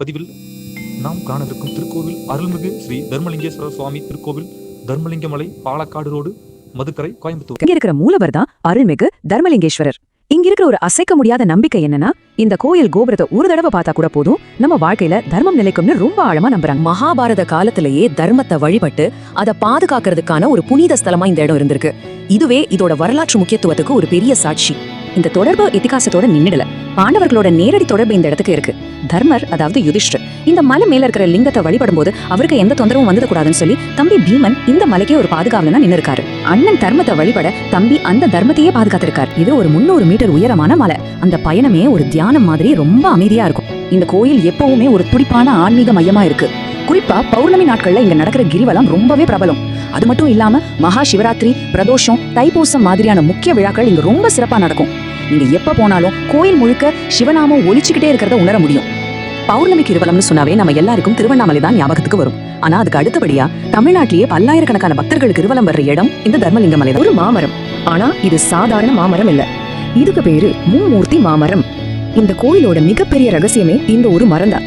பதிவில் நாம் காணவிருக்கும் திருக்கோவில் அருள்மிகு ஸ்ரீ தர்மலிங்கேஸ்வரர் சுவாமி திருக்கோவில் தர்மலிங்கமலை பாலக்காடு ரோடு மதுக்கரை கோயம்புத்தூர். இங்க இருக்கிற மூலவர் தான் அருள்மிகு தர்மலிங்கேஸ்வரர். இங்க இருக்கிற ஒரு அசைக்க முடியாத நம்பிக்கை என்னன்னா இந்த கோயில் கோபுரத்தை ஒரு தடவை பார்த்தா கூட போதும். நம்ம வாழ்க்கையில தர்மம் நிலைக்கும்னு ரொம்ப ஆழமா நம்புறாங்க. மகாபாரத காலத்திலேயே தர்மத்தை வழிபட்டு அதை பாதுகாக்கிறதுக்கான ஒரு புனித ஸ்தலமா இந்த இடம் இருந்திருக்கு. இதுவே இதோட வரலாற்று முக்கியத்துவத்துக்கு ஒரு பெரிய சாட்சி. இந்த தொடர்பு இதிகாசத்தோட நின்னுடல. பாண்டவர்களோட நேரடி தொடர்பு இந்த இடத்துக்கு இருக்கு. தர்மர் அதாவது யுதிஷ்டர் இந்த மலை மேல இருக்கிற லிங்கத்தை வழிபடும் போது அவருக்கு எந்த தொந்தரவும் வந்துடக்கூடாதுன்னு சொல்லி தம்பி பீமன் இந்த மலைக்கே ஒரு பாதுகாவலனா நின்னு இருக்காரு அண்ணன் தர்மத்தை வழிபட தம்பி அந்த தர்மத்தையே பாதுகாத்திருக்காரு. இது ஒரு முன்னூறு மீட்டர் உயரமான மலை. அந்த பயணமே ஒரு தியானம் மாதிரி ரொம்ப அமைதியா இருக்கும். இந்த கோயில் எப்பவுமே ஒரு துடிப்பான ஆன்மீக மையமா இருக்கு. குறிப்பா பௌர்ணமி நாட்கள்ல இங்க நடக்கிற கிரிவலம் ரொம்பவே பிரபலம். அது மட்டும் இல்லாம மகா சிவராத்திரி பிரதோஷம் தைப்பூசம் மாதிரியான முக்கிய விழாக்கள் இங்க ரொம்ப சிறப்பா நடக்கும். நீங்க எப்ப போனாலும் கோயில் முழுக்க சிவநாமம் ஒலிச்சுக்கிட்டே இருக்கிறத உணர முடியும். பௌர்ணமி கிருவலம்னு சொன்னாவே நம்ம எல்லாருக்கும் திருவண்ணாமலை தான் ஞாபகத்துக்கு வரும். ஆனா அதுக்கு அடுத்தபடியா தமிழ்நாட்டிலேயே பல்லாயிரக்கணக்கான பக்தர்கள் கிருவலம் வர்ற இடம் இந்த தர்மலிங்க மலை ஒரு மாமரம். ஆனா இது சாதாரண மாமரம் இல்ல. இதுக்கு பேரு மூமூர்த்தி மாமரம். இந்த கோயிலோட மிகப்பெரிய ரகசியமே இந்த ஒரு மரம் தான்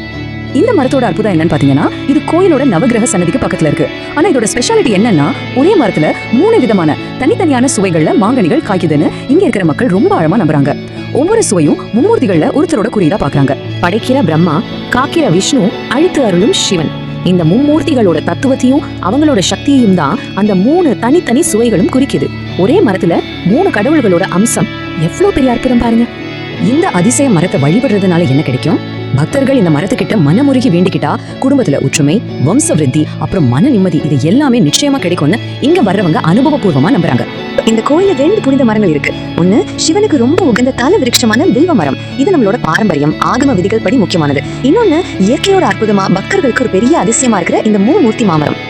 இந்த மரத்தோட அற்புதம் என்னன்னு பாத்தீங்கன்னா இது கோயிலோட நவகிரக சன்னதிக்கு பக்கத்துல இருக்கு. ஆனா இதோட ஸ்பெஷாலிட்டி என்னன்னா ஒரே மரத்துல மூணு விதமான தனித்தனியான சுவைகள்ல மாங்கனிகள் காய்க்குதுன்னு இங்க இருக்கிற மக்கள் ரொம்ப ஆழமா நம்புறாங்க. ஒவ்வொரு சுவையும் மும்மூர்த்திகள்ல ஒருத்தரோட குறியீடா பாக்குறாங்க. படைக்கிற பிரம்மா காக்கிற விஷ்ணு அழித்து அருளும் சிவன். இந்த மும்மூர்த்திகளோட தத்துவத்தையும் அவங்களோட சக்தியையும் தான் அந்த மூணு தனித்தனி சுவைகளும் குறிக்குது. ஒரே மரத்துல மூணு கடவுள்களோட அம்சம். எவ்வளவு பெரிய அற்புதம் பாருங்க. இந்த அதிசய மரத்தை வழிபடுறதுனால என்ன கிடைக்கும்? பக்தர்கள் இந்த மரத்துக்கிட்ட மனமுருகி வேண்டிக்கிட்டா குடும்பத்துல ஒற்றுமை வம்ச விருத்தி அப்புறம் மன நிம்மதி இது எல்லாமே நிச்சயமா கிடைக்கும்னு இங்க வர்றவங்க அனுபவபூர்வமா நம்புறாங்க. இந்த கோயில ரெண்டு புனித மரங்கள் இருக்கு. ஒண்ணு சிவனுக்கு ரொம்ப உகந்த தல விருட்சமான வில்வ மரம். இது நம்மளோட பாரம்பரியம் ஆகம விதிகள் படி முக்கியமானது. இன்னொன்னு இயற்கையோட அற்புதமா பக்தர்களுக்கு ஒரு பெரிய அதிசயமா இருக்கிற இந்த மூணு மூர்த்தி மாமரம்.